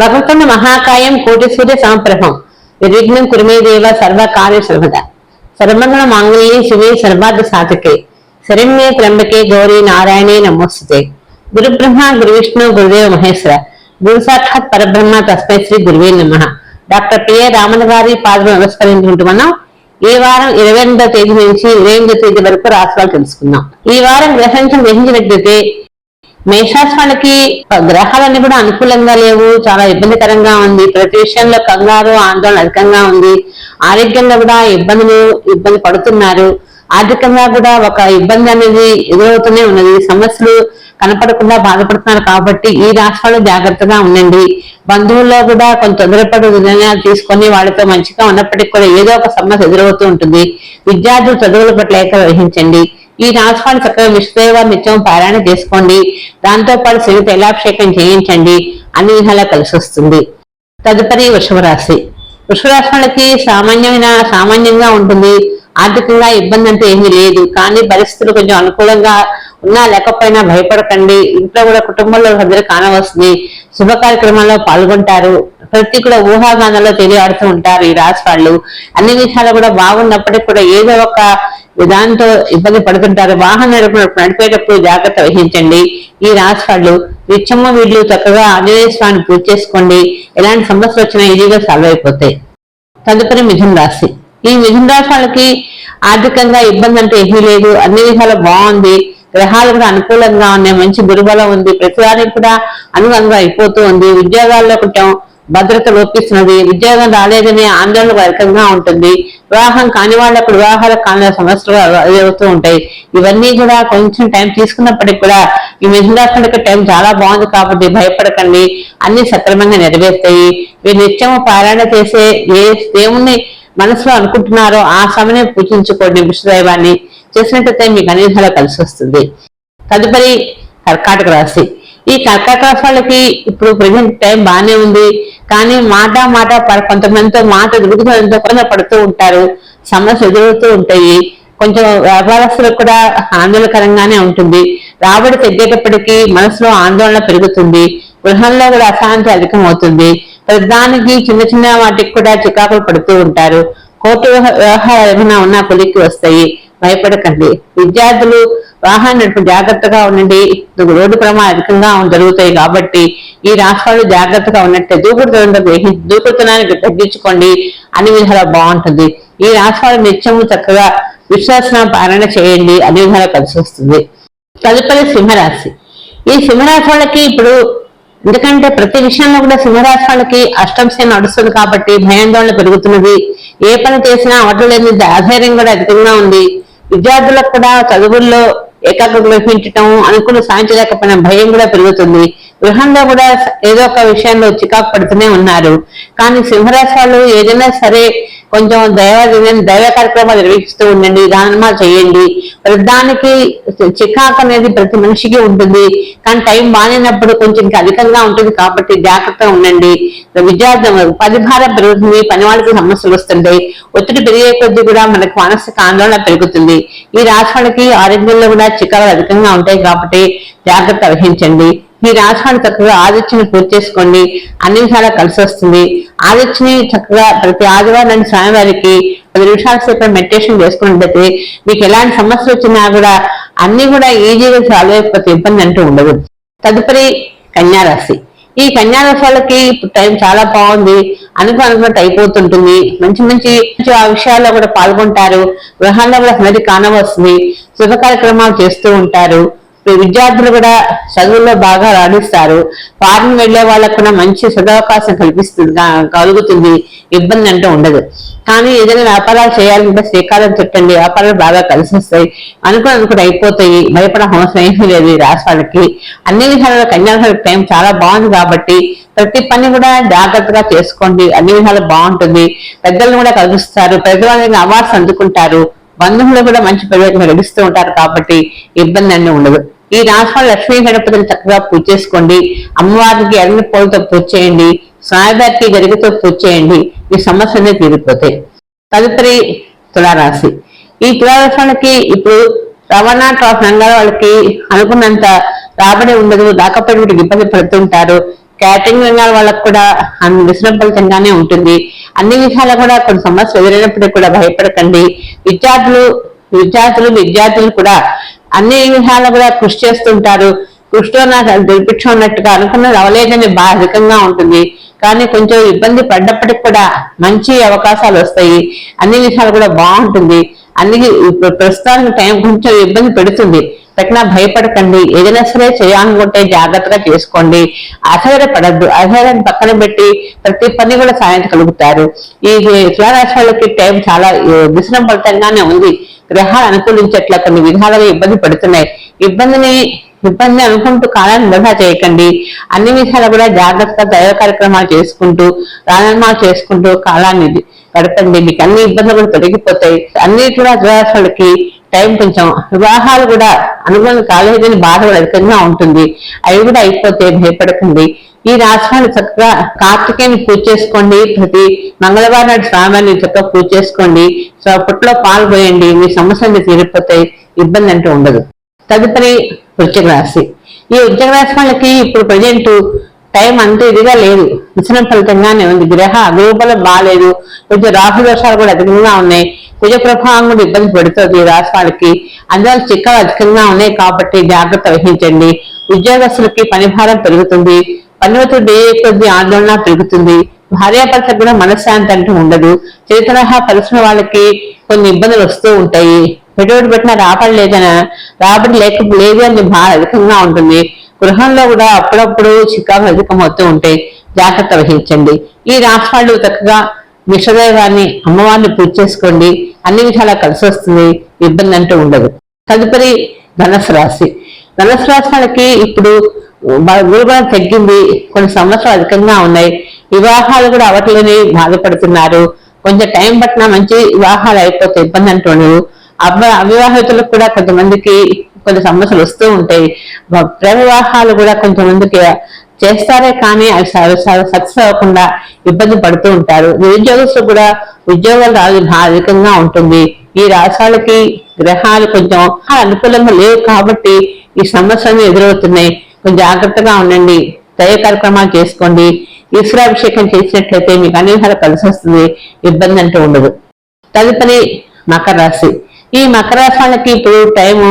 భగవతున్న మహాకాయం కోటి సూర్య సంప్రభం. నిర్విఘ్నం కురిమే దేవ సర్వకార్య సర్వద. సర్వమంగళ మాంగళ్యే శివే సర్వార్థ సాధకే. శరణ్యే త్రంబకే గౌరీ నారాయణే నమోస్తుతే. గురు బ్రహ్మ గురు విష్ణు గురుదేవ మహేశ్వర. గురు సాక్షాత్ పరబ్రహ్మ తస్మై శ్రీ గురువే నమ. డాక్టర్ పిఏ రామన్ గారి పాదం నమస్కరించుకుంటూ మనం ఈ వారం ఇరవై ఎనిమిదో తేదీ నుంచి ఇరవై ఎనిమిదో తేదీ వరకు రాష్ట్రాలు తెలుసుకుందాం. ఈ వారం గ్రహించం గ్రహించినట్లయితే మేషాస్వానికి గ్రహాలన్నీ కూడా అనుకూలంగా లేవు చాలా ఇబ్బందికరంగా ఉంది. ప్రతి విషయంలో కంగారు ఆందోళన అధికంగా ఉంది. ఆరోగ్యంగా కూడా ఇబ్బందులు ఇబ్బంది పడుతున్నారు. ఆర్థికంగా కూడా ఒక ఇబ్బంది అనేది ఎదురవుతూనే ఉన్నది. సమస్యలు కనపడకుండా బాధపడుతున్నారు కాబట్టి ఈ రాష్ట్రాలు జాగ్రత్తగా ఉండండి. బంధువుల్లో కూడా కొంత తొందరపడి నిర్ణయాలు తీసుకొని వాళ్ళతో మంచిగా ఉన్నప్పటికీ కూడా ఏదో ఒక సమస్య ఎదురవుతూ ఉంటుంది. విద్యార్థులు చదువుల పట్ల ఏక వహించండి ఈ రాష్ట్రాన్ని చక్కగా విశ్వదేవ నిత్యం పారాయణ చేసుకోండి. దాంతోపాటు శని తైలాభిషేకం చేయించండి అన్ని విధాలా కలిసి వస్తుంది. తదుపరి వృషభరాశి. వృషభరాశి వాళ్ళకి సామాన్యమైన సామాన్యంగా ఉంటుంది. ఆర్థికంగా ఇబ్బంది అంటే ఏమీ లేదు. కానీ పరిస్థితులు కొంచెం అనుకూలంగా ఉన్నా లేకపోయినా భయపడకండి. ఇంట్లో కూడా కుటుంబంలో సభ్యులు కానవస్తుంది శుభ కార్యక్రమాల్లో పాల్గొంటారు. ప్రతి కూడా ఊహాగానాల్లో తెలియాడుతూ ఉంటారు ఈ రాశి వాళ్ళు అన్ని విషయాలు కూడా బాగున్నప్పటికీ కూడా ఏదో ఒక దాంతో ఇబ్బంది పడుతుంటారు. వాహనం నడిపేటప్పుడు జాగ్రత్త వహించండి. ఈ రాశి వాళ్ళు నిత్యమ్మ వీళ్ళు చక్కగా ఆంజనేయ స్వామిని పూజ చేసుకోండి. ఎలాంటి సమస్యలు వచ్చినా ఈజీగా సాల్వ్ అయిపోతాయి. తదుపరి మిథున రాశి. ఈ మిథున రాశి వాళ్ళకి ఆర్థికంగా ఇబ్బంది అంటే ఏమీ లేదు. అన్ని విధాలు బాగుంది. గ్రహాలు కూడా అనుకూలంగా ఉన్నాయి. మంచి గురుబలం ఉంది. ప్రతిదానికి కూడా అనుగుణంగా అయిపోతూ ఉంది. ఉద్యోగాల్లో కొంచెం భద్రత లోపిస్తున్నది. ఉద్యోగం రాలేదనే ఆందోళన వర్గంగా ఉంటుంది. వివాహం కాని వాళ్ళకు వివాహాలకు కాని సమస్యలు అవుతూ ఉంటాయి. ఇవన్నీ కూడా కొంచెం టైం తీసుకున్నప్పటికీ కూడా ఈ మిథునాత్మక టైం చాలా బాగుంది కాబట్టి భయపడకండి. అన్ని సక్రమంగా నెరవేర్తాయి. మీరు నిత్యము పారాయణ చేసే ఏ దేవుణ్ణి మనసులో అనుకుంటున్నారో ఆ సమయం పూజించుకోండి విష్ణుదైవాన్ని. చేసినట్టయితే మీకు అన్ని కలిసి వస్తుంది. తదుపరి కర్కాటక రాశి. ఈ కర్కాటక రాశి ఇప్పుడు ప్రజెంట్ టైం బాగానే ఉంది. కానీ మాట మాట కొంతమందితో మాట దొరుకుతుందంతో కూడా పడుతూ ఉంటారు. సమస్య ఎదురవుతూ ఉంటాయి. కొంచెం వ్యాపారస్తులకు కూడా ఆందోళనకరంగానే ఉంటుంది. రాబడి తగ్గేటప్పటికీ మనసులో ఆందోళన పెరుగుతుంది. గృహంలో కూడా అశాంతి అధికం అవుతుంది ప్రధానికి చిన్న చిన్న వాటికి కూడా చికాకులు పడుతూ ఉంటారు. కోర్టు వ్యవహారాలు ఏమైనా ఉన్నా కొలిక్కి వస్తాయి. భయపడకండి. విద్యార్థులు వాహనం నడుపు జాగ్రత్తగా ఉండండి. రోడ్డు ప్రమాదం అధికంగా జరుగుతాయి కాబట్టి ఈ రాష్ట్రాలు జాగ్రత్తగా ఉన్నట్టే దూకుడుతనంతో గ్రహించి తగ్గించుకోండి. అన్ని విధాలా బాగుంటుంది. ఈ రాష్ట్రాలు నిత్యము చక్కగా విశ్వాసన పాలన చేయండి. అన్ని విధాలా కలిసి వస్తుంది. తదుపరి సింహరాశి. ఈ సింహరాశి వాళ్ళకి ఇప్పుడు ఎందుకంటే ప్రతి విషయంలో కూడా సింహరాశి వాళ్ళకి అష్టం నడుస్తుంది కాబట్టి భయాందోళన పెరుగుతున్నది ఏ పని చేసినా అవటం లేని ఆధైర్యం కూడా అధికంగా ఉంది. విద్యార్థులకు కూడా చదువుల్లో ఏకాగ్రత వహించటం అనుకున్న సాధించలేకపోయిన భయం కూడా పెరుగుతుంది. గృహంలో కూడా ఏదో ఒక విషయంలో చికాకు పడుతూనే ఉన్నారు. కానీ సింహరాశి వాళ్ళు ఏదైనా సరే కొంచెం దైవ దైవ కార్యక్రమాలు నిర్వహిస్తూ ఉండండి దానమా చేయండి. వృద్ధానికి చికాకు అనేది ప్రతి మనిషికి ఉంటుంది. కానీ టైం బాగాలేనప్పుడు కొంచెం ఇంకా అధికంగా ఉంటుంది కాబట్టి జాగ్రత్తగా ఉండండి. విద్యార్థి పది భారం పెరుగుతుంది పని వాళ్ళకి సమస్యలు వస్తుంటాయి. ఒత్తిడి పెరిగే కొద్దీ కూడా మనకు మానసిక ఆందోళన పెరుగుతుంది. ఈ రాశి వాళ్ళకి ఆరోగ్యంలో కూడా చికాకులు అధికంగా ఉంటాయి కాబట్టి జాగ్రత్త వహించండి. మీ రాష్ట్రాన్ని చక్కగా ఆదిత్యని పూర్తి చేసుకోండి. అన్ని విధాలా కలిసి వస్తుంది. ఆదిత్యని చక్కగా ప్రతి ఆదివారం స్వామివారికి పది నిమిషాల సేపు మెడిటేషన్ చేసుకున్నట్లయితే మీకు ఎలాంటి సమస్యలు వచ్చినా కూడా అన్ని కూడా ఈజీగా సాల్వ్ అయిపోతే ఇబ్బంది అంటూ ఉండదు. తదుపరి కన్యారాశి. ఈ కన్యారాశాలకి ఇప్పుడు టైం చాలా బాగుంది. అనుకు అనుకున్నట్టు అయిపోతుంటుంది. మంచి మంచి మంచి ఆ విషయాల్లో కూడా పాల్గొంటారు. గృహాల్లో కూడా సన్నది కానవస్తుంది శుభ కార్యక్రమాలు చేస్తూ ఉంటారు. విద్యార్థులు కూడా చదువుల్లో బాగా రాణిస్తారు. ఫారిన్ వెళ్ళే వాళ్ళకు కూడా మంచి సదవకాశం కల్పిస్తుంది కలుగుతుంది ఇబ్బంది అంటూ ఉండదు. కానీ ఏదైనా వ్యాపారాలు చేయాలంటే శ్రీకారం చుట్టండి వ్యాపారాలు బాగా కలిసి వస్తాయి. అనుకుని అనుకుని అయిపోతాయి భయపడే అవసరం ఏమీ లేదు ఈ రాశి వాళ్ళకి అన్ని విధాలుగా కన్యాకుమారి టైం చాలా బాగుంది కాబట్టి ప్రతి పని కూడా జాగ్రత్తగా చేసుకోండి. అన్ని విధాలు బాగుంటుంది. పెద్దలను కూడా కలుస్తారు పెద్దవాళ్ళని అవార్డ్స్ అందుకుంటారు. బంధువులు కూడా మంచి ప్రయోజనం లభిస్తూ ఉంటారు కాబట్టి ఇబ్బంది అన్నీ ఉండదు. ఈ రాష్ట్రంలో లక్ష్మీ గణపతిని చక్కగా పూజ చేసుకోండి. అమ్మవారికి ఎర్రని పూలతో పూజ చేయండి. స్వామివారికి గరికతో పూజ చేయండి. ఈ సమస్యలన్నీ తీరిపోతాయి తదుపరి తులారాశి. ఈ తులారాశి ఇప్పుడు రవాణా ట్రాఫ్ రంగాల వాళ్ళకి అనుకున్నంత రాబడి ఉండదు. రాకపోయినప్పుడు ఇబ్బంది పడుతుంటారు. క్యాటరింగ్ రంగాల వాళ్ళకు కూడా అన్ని ఉంటుంది. అన్ని విషయాలు కూడా కొన్ని సమస్యలు ఎదురైనప్పటికీ కూడా భయపడకండి. విద్యార్థులు విద్యార్థులు విద్యార్థులు కూడా అన్ని విషయాలు కూడా కృషి చేస్తుంటారు. కృషిలో నాకు దుర్భిక్షం ఉన్నట్టుగా అనుకున్నది అవలేదని బాధికంగా ఉంటుంది. కానీ కొంచెం ఇబ్బంది పడ్డప్పటికి కూడా మంచి అవకాశాలు వస్తాయి. అన్ని విషయాలు కూడా బాగుంటుంది. అన్ని ప్రస్తుతానికి టైం కొంచెం ఇబ్బంది పెడుతుంది. పెట్టినా భయపడకండి. ఏదైనా సరే చేయాలనుకుంటే జాగ్రత్తగా చేసుకోండి. అధైర్యపడద్దు అధైర్యాన్ని పక్కన పెట్టి ప్రతి పని కూడా సాధించగలుగుతారు ఈ తులారాశి వాళ్ళకి టైం చాలా విశ్రం ఫలితంగానే ఉంది. గ్రహాలు అనుకూలించట్ల కొన్ని విధాలుగా ఇబ్బంది పడుతున్నాయి. ఇబ్బందిని ఇబ్బంది అనుకుంటూ కాలాన్ని వృధా చేయకండి. అన్ని విధాలు కూడా జాగ్రత్తగా దైవ కార్యక్రమాలు చేసుకుంటూ రాజన్మాలు చేసుకుంటూ కాలాన్ని గడపండి. మీకు అన్ని ఇబ్బందులు కూడా తొలగిపోతాయి. అన్ని కూడా దురాశలకి టైం కొంచెం వివాహాలు కూడా అనుగుణం కాలేదని బాధ కూడా అధికంగా ఉంటుంది. అవి కూడా అయిపోతే భయపడకండి. ఈ రాష్ట్రాన్ని చక్కగా కార్తికేయని పూజ చేసుకోండి ప్రతి మంగళవారం నాడు స్వామిని చక్కగా పూజ చేసుకోండి. సో పుట్లో పాలు మీ సమస్యలు తీరిపోతాయి ఇబ్బంది అంటూ ఉండదు. తదుపరి వృశ్చిక రాశి ఈ వృశ్చిక రాశి వాళ్ళకి ఇప్పుడు ప్రజెంట్ టైం అంత ఇదిగా లేదు. మిశ్రమ ఫలితంగానే ఉంది. గ్రహ అగ్రూపలం బాగాలేదు కొంచెం రాహు దోషాలు కూడా అధికంగా ఉన్నాయి. కుజ ప్రభావం కూడా ఇబ్బంది పెడుతుంది రాశి వాళ్ళకి. అందువల్ల చిక్కలు అధికంగా ఉన్నాయి కాబట్టి జాగ్రత్త వహించండి. ఉద్యోగస్తులకి పనిభారం పెరుగుతుంది. పని ఏ కొద్ది ఆందోళన పెరుగుతుంది. భార్యాభర్తకు కూడా మనశ్శాంతి అంటూ ఉండదు. చేతరహా పరిశ్రమ వాళ్ళకి కొన్ని ఇబ్బందులు వస్తూ ఉంటాయి. పెట్టుబడి పెట్టినా రాబడి లేదన? రాబడి లేక లేదు అని బాగా అధికంగా ఉంటుంది. గృహంలో కూడా అప్పుడప్పుడు చికాకు అధికమవుతూ ఉంటాయి. జాగ్రత్త వహించండి. ఈ రాష్ట్రాలు చక్కగా విషదైవాన్ని అమ్మవారిని పూజ చేసుకోండి. అన్ని విధాలా కలిసి వస్తుంది. ఇబ్బంది అంటూ ఉండదు. తదుపరి ధనసు రాశి. ధనసు రాశి వాళ్ళకి ఇప్పుడు గురుబలం తగ్గింది. కొన్ని సంవత్సరాలు అధికంగా ఉన్నాయి. వివాహాలు కూడా అవట్లేని బాధపడుతున్నారు. కొంచెం టైం పట్టినా మంచి వివాహాలు అయిపోతే ఇబ్బంది అంటున్నారు అబ్బ అవివాహితులకు కూడా కొంతమందికి కొన్ని సమస్యలు వస్తూ ఉంటాయి. ప్రేమ వివాహాలు కూడా కొంతమందికి చేస్తారే కానీ అవి సక్సెస్ అవ్వకుండా ఇబ్బంది పడుతూ ఉంటారు. నిరుద్యోగస్తులు కూడా ఉద్యోగాలు రాదు అధికంగా ఉంటుంది. ఈ రాష్ట్రాలకి గ్రహాలు కొంచెం అనుకూలంగా లేవు కాబట్టి ఈ సమస్యలు ఎదురవుతున్నాయి. కొంచెం జాగ్రత్తగా ఉండండి. దయ కార్యక్రమాలు చేసుకోండి. ఈశ్వరాభిషేకం చేసినట్లయితే మీకు అన్ని విధాలు కలిసి వస్తుంది. ఇబ్బంది అంటూ ఉండదు. తదుపరి మకర రాశి. ఈ మకర రాశి వాళ్ళకి ఇప్పుడు టైము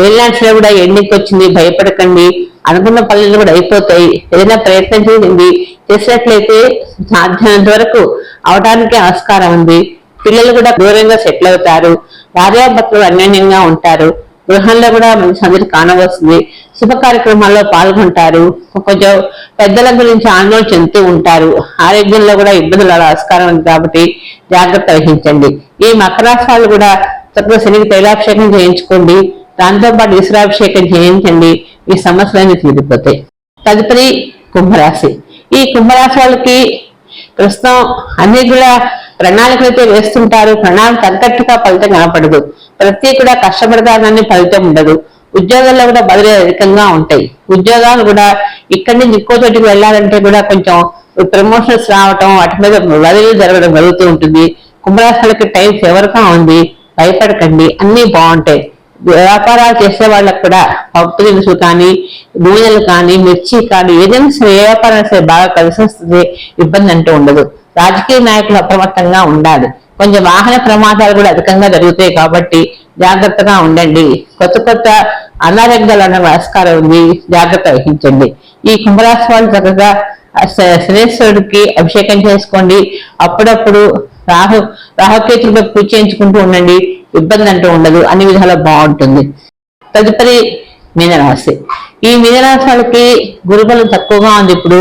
ఏళ్ళాంట్లో కూడా ఎండింగ్కి వచ్చింది. భయపడకండి. అనుకున్న పనులు కూడా అయిపోతాయి. ఏదైనా ప్రయత్నం చేయండి. చేసినట్లయితే సాధ్యమైనంత వరకు అవడానికి ఆస్కారం ఉంది. పిల్లలు కూడా దూరంగా సెటిల్ అవుతారు. భార్యాభర్తలు అన్యోన్యంగా ఉంటారు. గృహంలో కూడా మంచి సందడి కానవస్తుంది. శుభ కార్యక్రమాల్లో పాల్గొంటారు. కొంచెం పెద్దల గురించి ఆందోళన చెందుతూ ఉంటారు. ఆరోగ్యంలో కూడా ఇబ్బందులు ఆస్కారం ఉంది కాబట్టి జాగ్రత్త వహించండి. ఈ మకరాశాలు కూడా చక్కగా శనికి తైలాభిషేకం చేయించుకోండి. దాంతోపాటు ఈశ్వరాభిషేకం చేయించండి. ఈ సమస్యలన్నీ తీరిపోతాయి. తదుపరి కుంభరాశి. ఈ కుంభరాశి వాళ్ళకి ప్రస్తుతం అన్ని కూడా ప్రణాళికలు అయితే వేస్తుంటారు. ప్రణాళిక తగ్గట్టుగా ఫలితం కనపడదు. ప్రతి కూడా కష్టపడతానని ఫలితం ఉండదు. ఉద్యోగాల్లో కూడా బదిలీ అధికంగా ఉంటాయి. ఉద్యోగాలు కూడా ఇక్కడి నుంచి ఇంకో చోటికి వెళ్ళాలంటే కూడా కొంచెం ప్రమోషన్స్ రావటం వాటి మీద బదిలీ జరగడం జరుగుతూ ఉంటుంది. కుంభరాశులకి టైం ఫేవర్గా ఉంది. భయపడకండి. అన్నీ బాగుంటాయి. వ్యాపారాలు చేసే వాళ్ళకు కూడా పప్పు దినుసులు కానీ నూనెలు కానీ మిర్చి కానీ ఏదైనా సరే ఏ వ్యాపారం బాగా కలిసి వస్తుంది. ఇబ్బంది అంటూ ఉండదు. రాజకీయ నాయకులు అప్రమత్తంగా ఉండాలి. కొంచెం వాహన ప్రమాదాలు కూడా అధికంగా జరుగుతాయి కాబట్టి జాగ్రత్తగా ఉండండి. కొత్త కొత్త అనారోగ్యాలు అన్న ఆస్కారం ఉంది. జాగ్రత్త వహించండి. ఈ కుంభరాశి వాళ్ళు చక్కగా శనేశ్వరుడికి అభిషేకం చేసుకోండి. అప్పుడప్పుడు రాహు రాహుకేతులపై పూజ చేయించుకుంటూ ఉండండి. ఇబ్బంది అంటూ ఉండదు. అన్ని విధాలు బాగుంటుంది. తదుపరి మీనరాశి. ఈ మీనరాశి వాళ్ళకి గురుబలం తక్కువగా ఉంది ఇప్పుడు.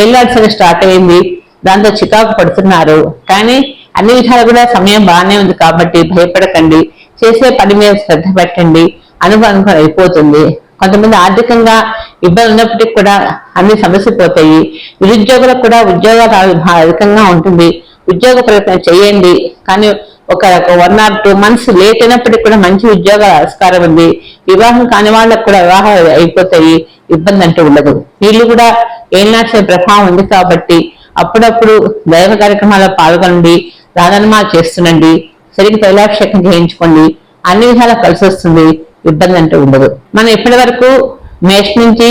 ఏళ్ళాడ్సలు స్టార్ట్ అయింది. దాంతో చికాకు పడుతున్నారు. కానీ అన్ని విధాలు కూడా సమయం బాగానే ఉంది కాబట్టి భయపడకండి. చేసే పని మీద శ్రద్ధ పెట్టండి. అనుభవం అయిపోతుంది. కొంతమంది ఆర్థికంగా ఇబ్బంది ఉన్నప్పటికీ కూడా అన్ని సమస్య పోతాయి. నిరుద్యోగులకు కూడా ఉద్యోగాలు అధికంగా ఉంటుంది. ఉద్యోగ ప్రయత్నం చేయండి. కానీ ఒక one or two months late అయినప్పటికీ కూడా మంచి ఉద్యోగ ఆస్కారం ఉంది. వివాహం కాని వాళ్ళకు కూడా వివాహాలు అయిపోతాయి. ఇబ్బంది అంటూ ఉండదు. వీళ్ళు కూడా ఏనాశ ప్రభావం ఉంది కాబట్టి అప్పుడప్పుడు దైవ కార్యక్రమాల్లో పాల్గొనండి దానమాలు చేస్తుండండి సరిగ్గా తైలాభిషేకం చేయించుకోండి అన్ని విధాలా కలిసి వస్తుంది ఇబ్బంది అంటూ ఉండదు. మనం ఇప్పటి వరకు మేష్ నుంచి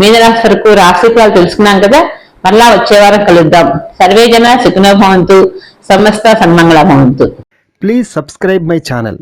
మీనరాశి వరకు రాశి ఫలాలు తెలుసుకున్నాం కదా మరలా వచ్చే వారం కలుద్దాం. సర్వేజన జన భవంతు సమస్త సన్మంగళ భవంతు. Please subscribe my channel